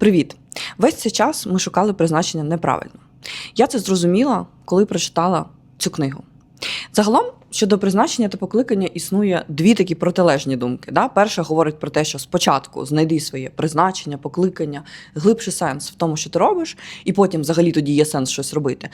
Привіт! Весь цей час ми шукали призначення неправильно. Я це зрозуміла, коли прочитала цю книгу. Загалом, щодо призначення та покликання існує дві такі протилежні думки. Да? Перша говорить про те, що спочатку знайди своє призначення, покликання, глибший сенс в тому, що ти робиш, і потім взагалі тоді є сенс щось робити.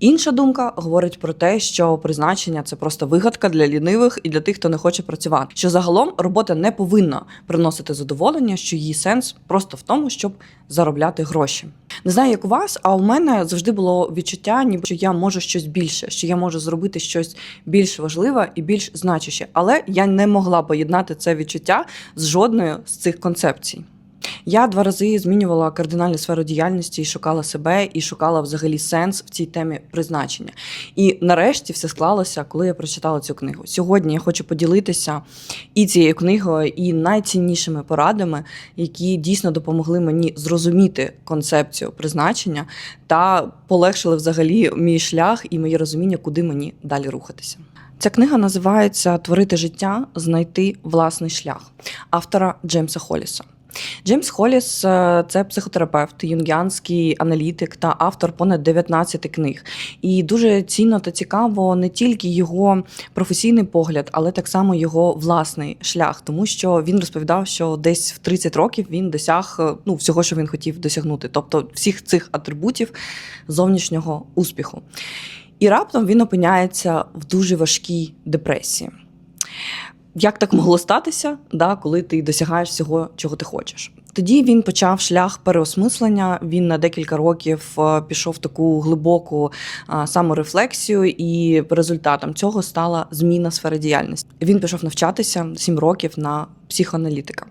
Інша думка говорить про те, що призначення це просто вигадка для лінивих і для тих, хто не хоче працювати. Що загалом робота не повинна приносити задоволення, що її сенс просто в тому, щоб заробляти гроші. Не знаю, як у вас, а у мене завжди було відчуття, ніби що я можу щось більше, що я можу зробити щось більш важливе і більш значуще. Але я не могла поєднати це відчуття з жодною з цих концепцій. Я два рази змінювала кардинальну сферу діяльності і шукала себе, і шукала взагалі сенс в цій темі призначення. І нарешті все склалося, коли я прочитала цю книгу. Сьогодні я хочу поділитися і цією книгою, і найціннішими порадами, які дійсно допомогли мені зрозуміти концепцію призначення та полегшили взагалі мій шлях і моє розуміння, куди мені далі рухатися. Ця книга називається Творити життя, знайти власний шлях автора Джеймса Холіса. Джеймс Холіс е, це психотерапевт, юнгіанський аналітик та автор понад 19 книг. І дуже цінно та цікаво не тільки його професійний погляд, але так само його власний шлях, тому що він розповідав, що десь в 30 років він досяг е, ну, всього, що він хотів досягнути, тобто всіх цих атрибутів зовнішнього успіху. І раптом він опиняється в дуже важкій депресії. Як так могло статися, да, коли ти досягаєш всього, чого ти хочеш? Тоді він почав шлях переосмислення. Він на декілька років е, пішов таку глибоку саморефлексію, і результатом цього стала зміна сфери діяльності. Він пішов навчатися 7 років на психоаналітика.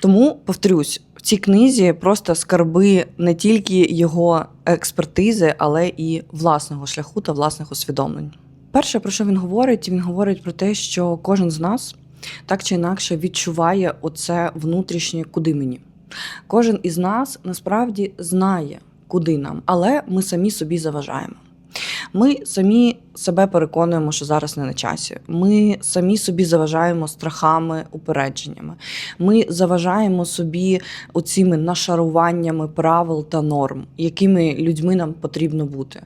Тому повторюсь, в цій книзі просто скарби не тільки його експертизи, але і власного шляху та власних усвідомлень. Перше, про що він говорить, він говорить про те, що кожен з нас так чи інакше відчуває оце внутрішнє куди мені. Кожен із нас насправді знає, куди нам, але ми самі собі заважаємо. Ми самі себе переконуємо, що зараз не на часі. Ми самі собі заважаємо страхами, упередженнями. Ми заважаємо собі оціми нашаруваннями правил та норм, якими людьми нам потрібно бути.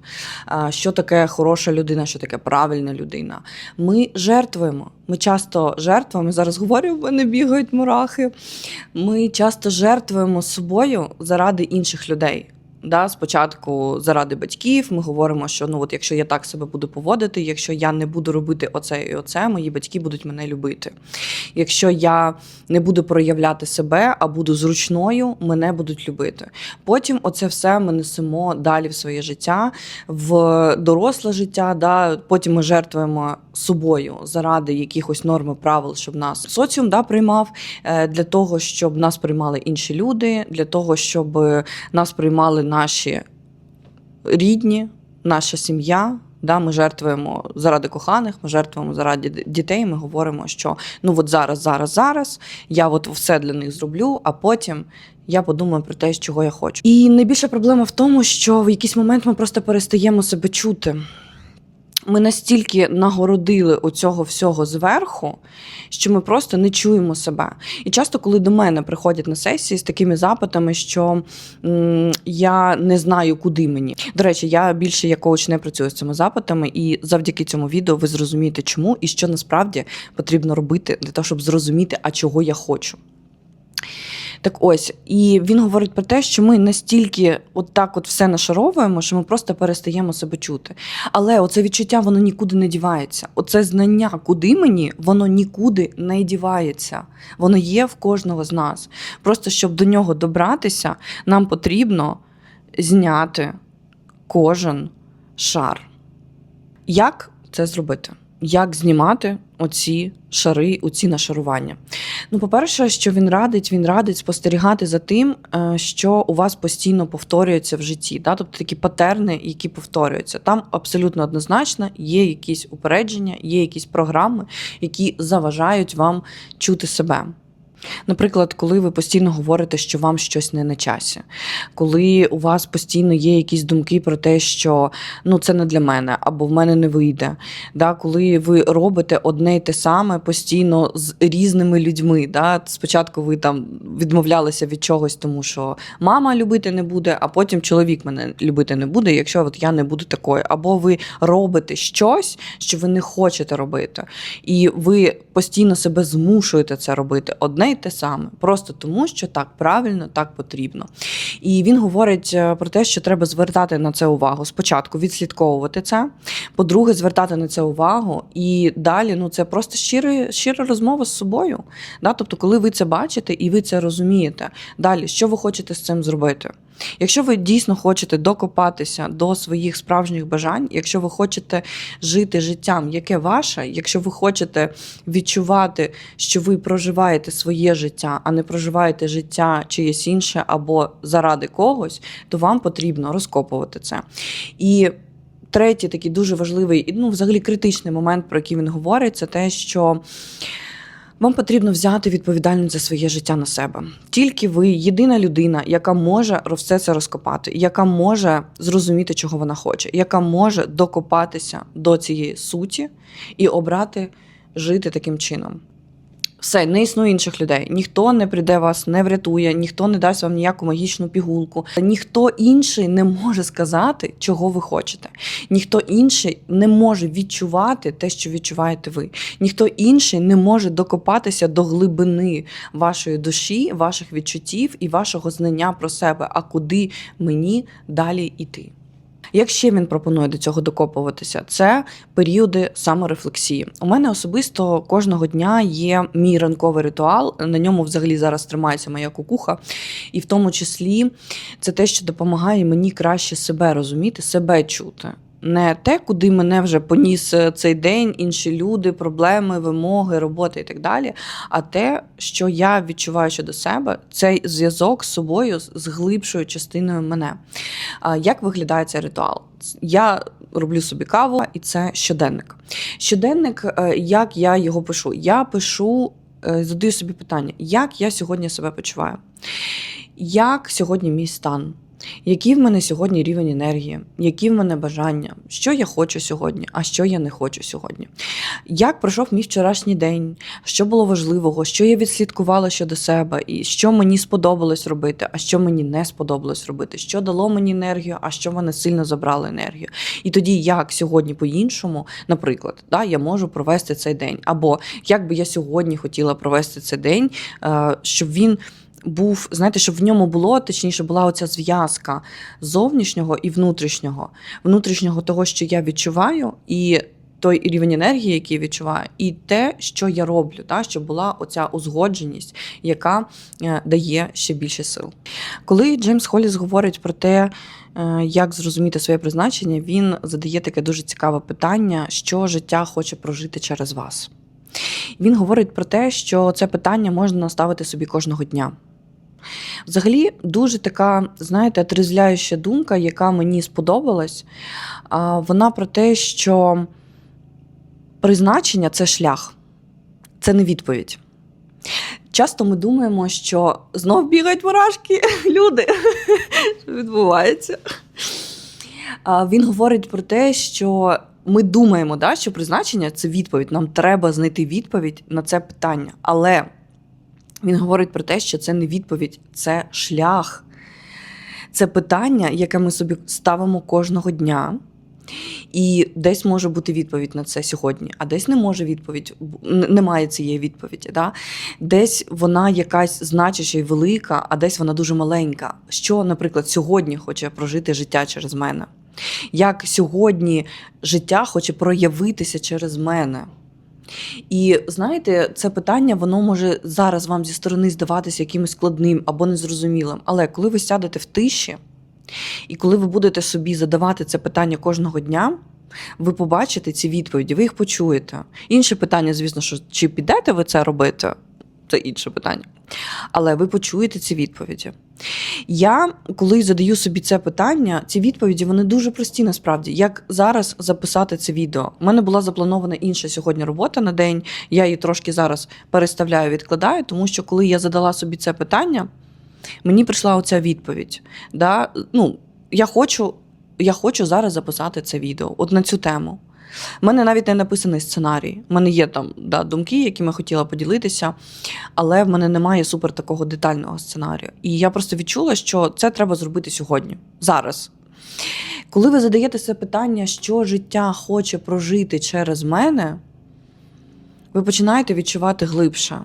Що таке хороша людина, що таке правильна людина. Ми жертвуємо. Ми часто жертвуємо, зараз говорю, мене бігають мурахи. Ми часто жертвуємо собою заради інших людей. Да, спочатку заради батьків ми говоримо, що ну от якщо я так себе буду поводити, якщо я не буду робити оце і оце, мої батьки будуть мене любити. Якщо я не буду проявляти себе, а буду зручною, мене будуть любити. Потім оце все ми несемо далі в своє життя, в доросле життя. Да, Потім ми жертвуємо собою заради якихось норм і правил, щоб нас соціум да, приймав е, для того, щоб нас приймали інші люди, для того, щоб нас приймали наші рідні, наша сім'я. Да, Ми жертвуємо заради коханих, ми жертвуємо заради дітей. Ми говоримо, що ну от зараз, зараз, зараз я от все для них зроблю, а потім я подумаю про те, чого я хочу. І найбільша проблема в тому, що в якийсь момент ми просто перестаємо себе чути. Ми настільки нагородили оцього всього зверху, що ми просто не чуємо себе. І часто, коли до мене приходять на сесії з такими запитами, що м, я не знаю, куди мені. До речі, я більше як коуч не працюю з цими запитами, і завдяки цьому відео ви зрозумієте, чому і що насправді потрібно робити для того, щоб зрозуміти, а чого я хочу. Так ось, і він говорить про те, що ми настільки от так от все нашаровуємо, що ми просто перестаємо себе чути. Але оце відчуття воно нікуди не дівається. Оце знання, куди мені, воно нікуди не дівається. Воно є в кожного з нас. Просто щоб до нього добратися, нам потрібно зняти кожен шар. Як це зробити? Як знімати оці шари, оці нашарування? Ну, по-перше, що він радить, він радить спостерігати за тим, е, що у вас постійно повторюється в житті. Да? Тобто такі патерни, які повторюються. Там абсолютно однозначно є якісь упередження, є якісь програми, які заважають вам чути себе. Наприклад, коли ви постійно говорите, що вам щось не на часі, коли у вас постійно є якісь думки про те, що ну це не для мене або в мене не вийде. Да? Коли ви робите одне й те саме постійно з різними людьми. Да? Спочатку ви там відмовлялися від чогось, тому що мама любити не буде, а потім чоловік мене любити не буде, якщо от я не буду такою. Або ви робите щось, що ви не хочете робити, і ви постійно себе змушуєте це робити одне й те саме, просто тому, що так правильно, так потрібно. І він говорить е, про те, що треба звертати на це увагу. Спочатку відслідковувати це, по-друге, звертати на це увагу, і далі ну це просто щира, щира розмова з собою. Да? Тобто, коли ви це бачите і ви це розумієте, далі що ви хочете з цим зробити? Якщо ви дійсно хочете докопатися до своїх справжніх бажань, якщо ви хочете жити життям, яке ваше, якщо ви хочете відчувати, що ви проживаєте своє життя, а не проживаєте життя чиєсь інше або заради когось, то вам потрібно розкопувати це. І третій такий дуже важливий ну, взагалі критичний момент, про який він говорить, це те, що. Вам потрібно взяти відповідальність за своє життя на себе. Тільки ви єдина людина, яка може все це розкопати, яка може зрозуміти, чого вона хоче, яка може докопатися до цієї суті і обрати жити таким чином. Все, не існує інших людей. Ніхто не прийде вас, не врятує, ніхто не дасть вам ніяку магічну пігулку. Ніхто інший не може сказати, чого ви хочете. Ніхто інший не може відчувати те, що відчуваєте ви. Ніхто інший не може докопатися до глибини вашої душі, ваших відчуттів і вашого знання про себе, а куди мені далі йти. Як ще він пропонує до цього докопуватися? Це періоди саморефлексії. У мене особисто кожного дня є мій ранковий ритуал. На ньому взагалі зараз тримається моя кукуха, і в тому числі це те, що допомагає мені краще себе розуміти, себе чути. Не те, куди мене вже поніс е, цей день, інші люди, проблеми, вимоги, робота і так далі. А те, що я відчуваю щодо себе, цей зв'язок з собою, з глибшою частиною мене. Як виглядає цей ритуал? Я роблю собі каву, і це щоденник. Щоденник, е, як я його пишу? Я пишу, е, задаю собі питання, як я сьогодні себе почуваю? Як сьогодні мій стан? Який в мене сьогодні рівень енергії, які в мене бажання, що я хочу сьогодні, а що я не хочу сьогодні? Як пройшов мій вчорашній день, що було важливого, що я відслідкувала щодо себе, і що мені сподобалось робити, а що мені не сподобалось робити, що дало мені енергію, а що мене сильно забрало енергію. І тоді, як сьогодні по-іншому, наприклад, да, я можу провести цей день, або як би я сьогодні хотіла провести цей день, е, щоб він був, знаєте, щоб в ньому було, точніше, була оця зв'язка зовнішнього і внутрішнього, внутрішнього того, що я відчуваю, і той рівень енергії, який я відчуваю, і те, що я роблю, та, щоб була оця узгодженість, яка е, дає ще більше сил. Коли Джеймс Холліс говорить про те, е, як зрозуміти своє призначення, він задає таке дуже цікаве питання, що життя хоче прожити через вас. Він говорить про те, що це питання можна ставити собі кожного дня. Взагалі, дуже така, знаєте, тризляюча думка, яка мені сподобалась, вона про те, що призначення це шлях, це не відповідь. Часто ми думаємо, що знов бігають мурашки, люди. Що відбувається? Він говорить про те, що ми думаємо, да, що призначення це відповідь. Нам треба знайти відповідь на це питання. Але він говорить про те, що це не відповідь, це шлях. Це питання, яке ми собі ставимо кожного дня. І десь може бути відповідь на це сьогодні, а десь не може відповідь, немає цієї відповіді. Да? Десь вона якась значуща і велика, а десь вона дуже маленька. Що, наприклад, сьогодні хоче прожити життя через мене? Як сьогодні життя хоче проявитися через мене? І знаєте, це питання воно може зараз вам зі сторони здаватися якимось складним або незрозумілим. Але коли ви сядете в тиші, і коли ви будете собі задавати це питання кожного дня, ви побачите ці відповіді, ви їх почуєте. Інше питання, звісно, що чи підете ви це робити? це інше питання. Але ви почуєте ці відповіді. Я, коли задаю собі це питання, ці відповіді вони дуже прості насправді. Як зараз записати це відео? У мене була запланована інша сьогодні робота на день. Я її трошки зараз переставляю, відкладаю, тому що коли я задала собі це питання, мені прийшла оця відповідь. Да? Ну, я хочу, я хочу зараз записати це відео от на цю тему. У мене навіть не написаний сценарій. У мене є там да, думки, якими хотіла поділитися, але в мене немає супер такого детального сценарію. І я просто відчула, що це треба зробити сьогодні, зараз. Коли ви задаєте це питання, що життя хоче прожити через мене, ви починаєте відчувати глибше.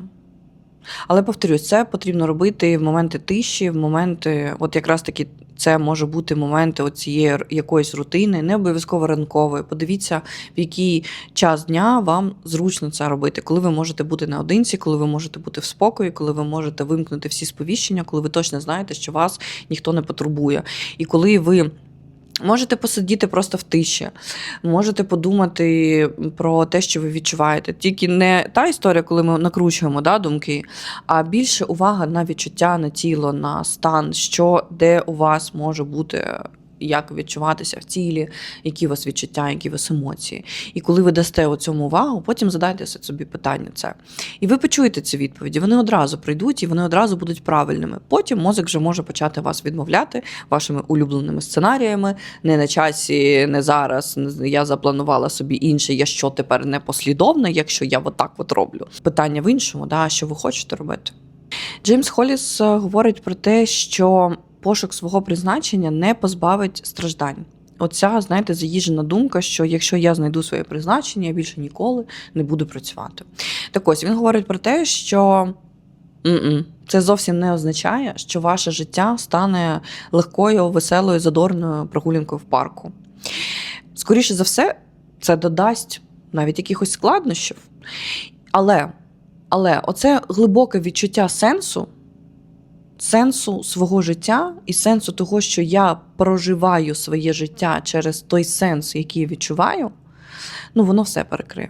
Але повторюсь, це потрібно робити в моменти тиші, в моменти, от якраз таки це може бути моменти оцієї якоїсь рутини, не обов'язково ранкової. Подивіться, в який час дня вам зручно це робити, коли ви можете бути наодинці, коли ви можете бути в спокої, коли ви можете вимкнути всі сповіщення, коли ви точно знаєте, що вас ніхто не потурбує. І коли ви. Можете посидіти просто в тиші, можете подумати про те, що ви відчуваєте. Тільки не та історія, коли ми накручуємо да, думки, а більше увага на відчуття, на тіло, на стан, що де у вас може бути. Як відчуватися в тілі, які у вас відчуття, які у вас емоції. І коли ви дасте у цьому увагу, потім задайте собі питання це. І ви почуєте ці відповіді. Вони одразу прийдуть і вони одразу будуть правильними. Потім мозок вже може почати вас відмовляти вашими улюбленими сценаріями. Не на часі, не зараз. Я запланувала собі інше. Я що тепер не послідовна, якщо я отак от роблю. Питання в іншому, да, що ви хочете робити. Джеймс Холіс е, говорить про те, що пошук свого призначення не позбавить страждань. Оця, знаєте, заїжджена думка, що якщо я знайду своє призначення, я більше ніколи не буду працювати. Так ось він говорить про те, що це зовсім не означає, що ваше життя стане легкою, веселою, задорною прогулянкою в парку. Скоріше за все, це додасть навіть якихось складнощів. Але, але оце глибоке відчуття сенсу, сенсу свого життя і сенсу того, що я проживаю своє життя через той сенс, який я відчуваю, ну воно все перекриє.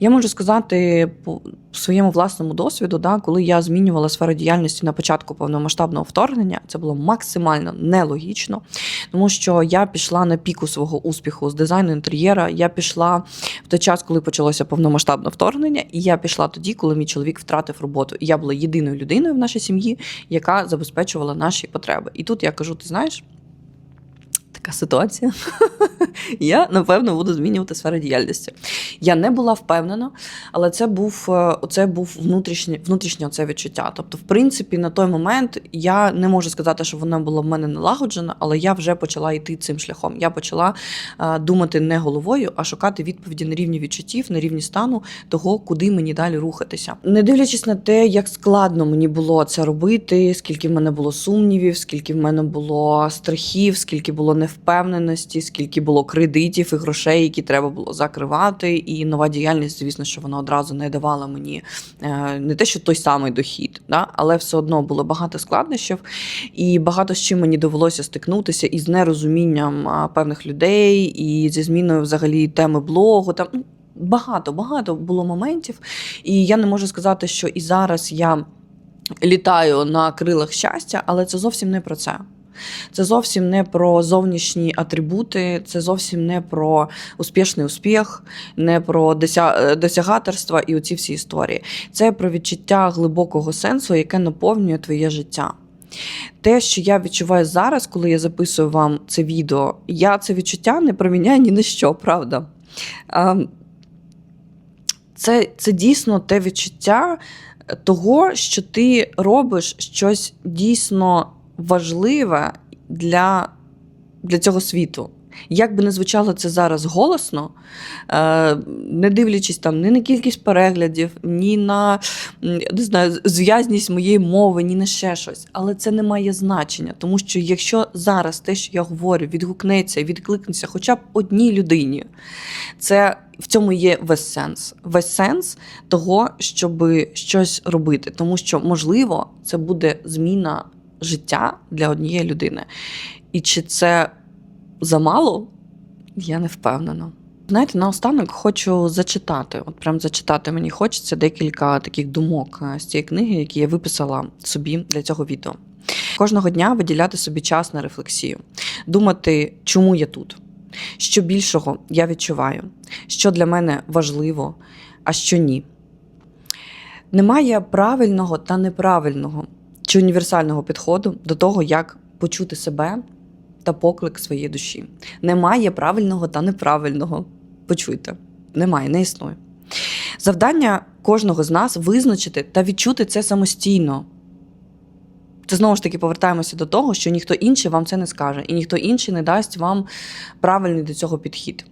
Я можу сказати по своєму власному досвіду, да, коли я змінювала сферу діяльності на початку повномасштабного вторгнення, це було максимально нелогічно, тому що я пішла на піку свого успіху з дизайну інтер'єра. Я пішла в той час, коли почалося повномасштабне вторгнення, і я пішла тоді, коли мій чоловік втратив роботу. І я була єдиною людиною в нашій сім'ї, яка забезпечувала наші потреби. І тут я кажу: ти знаєш. Така ситуація. я напевно буду змінювати сферу діяльності. Я не була впевнена, але це був е, це був внутрішнє внутрішнє це відчуття. Тобто, в принципі, на той момент я не можу сказати, що воно було в мене налагоджено, але я вже почала йти цим шляхом. Я почала е, думати не головою, а шукати відповіді на рівні відчуттів, на рівні стану того, куди мені далі рухатися. Не дивлячись на те, як складно мені було це робити, скільки в мене було сумнівів, скільки в мене було страхів, скільки було невпевненості, скільки було кредитів і грошей, які треба було закривати. І нова діяльність, звісно, що вона одразу не давала мені е, не те, що той самий дохід, да? але все одно було багато складнощів, і багато з чим мені довелося стикнутися із нерозумінням певних людей, і зі зміною взагалі теми блогу. Там ну, багато, багато було моментів. І я не можу сказати, що і зараз я літаю на крилах щастя, але це зовсім не про це. Це зовсім не про зовнішні атрибути, це зовсім не про успішний успіх, не про дося- досягаторства і оці всі історії. Це про відчуття глибокого сенсу, яке наповнює твоє життя. Те, що я відчуваю зараз, коли я записую вам це відео, я це відчуття не проміняю ні на що, правда. Це, це дійсно те відчуття того, що ти робиш щось дійсно важливе для, для цього світу. Як би не звучало це зараз голосно, е, не дивлячись там ні на кількість переглядів, ні на не знаю, зв'язність моєї мови, ні на ще щось. Але це не має значення, тому що якщо зараз те, що я говорю, відгукнеться і відкликнеться хоча б одній людині, це в цьому є весь сенс. Весь сенс того, щоб щось робити. Тому що, можливо, це буде зміна життя для однієї людини. І чи це замало? Я не впевнена. Знаєте, наостанок хочу зачитати. От прям зачитати мені хочеться декілька таких думок е, з цієї книги, які я виписала собі для цього відео. Кожного дня виділяти собі час на рефлексію, думати, чому я тут, що більшого я відчуваю, що для мене важливо, а що ні. Немає правильного та неправильного чи універсального підходу до того, як почути себе та поклик своєї душі. Немає правильного та неправильного. Почуйте, немає, не існує. Завдання кожного з нас визначити та відчути це самостійно. Це знову ж таки повертаємося до того, що ніхто інший вам це не скаже, і ніхто інший не дасть вам правильний до цього підхід.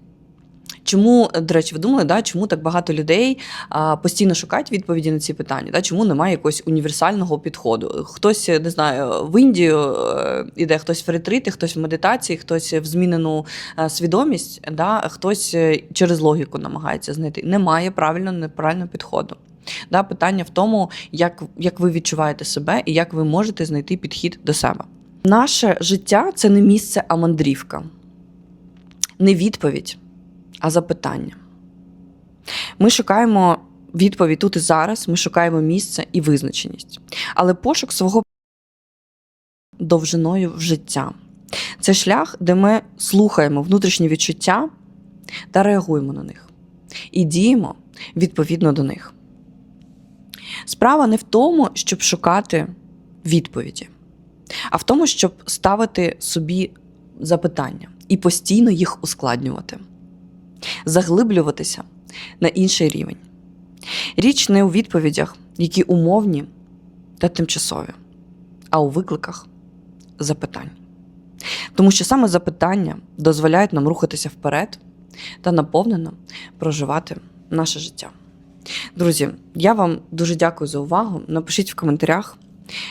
Чому, до речі, ви думали, да, чому так багато людей а, постійно шукають відповіді на ці питання? Да? Чому немає якогось універсального підходу? Хтось не знаю, в Індію е, іде, хтось в ретрити, хтось в медитації, хтось в змінену е, свідомість, да? хтось е, через логіку намагається знайти. Немає правильного, неправильного підходу. Да? Питання в тому, як, як ви відчуваєте себе і як ви можете знайти підхід до себе. Наше життя це не місце, а мандрівка, не відповідь а запитання. Ми шукаємо відповідь тут і зараз, ми шукаємо місце і визначеність. Але пошук свого довжиною в життя це шлях, де ми слухаємо внутрішні відчуття та реагуємо на них і діємо відповідно до них. Справа не в тому, щоб шукати відповіді, а в тому, щоб ставити собі запитання і постійно їх ускладнювати заглиблюватися на інший рівень. Річ не у відповідях, які умовні та тимчасові, а у викликах запитань. Тому що саме запитання дозволяють нам рухатися вперед та наповнено проживати наше життя. Друзі, я вам дуже дякую за увагу. Напишіть в коментарях,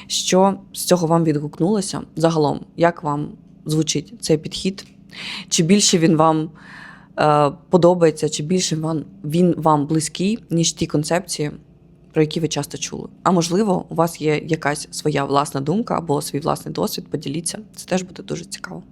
що з цього вам відгукнулося. Загалом, як вам звучить цей підхід, чи більше він вам подобається, чи більше він, він вам близький, ніж ті концепції, про які ви часто чули. А можливо, у вас є якась своя власна думка або свій власний досвід, поділіться. Це теж буде дуже цікаво.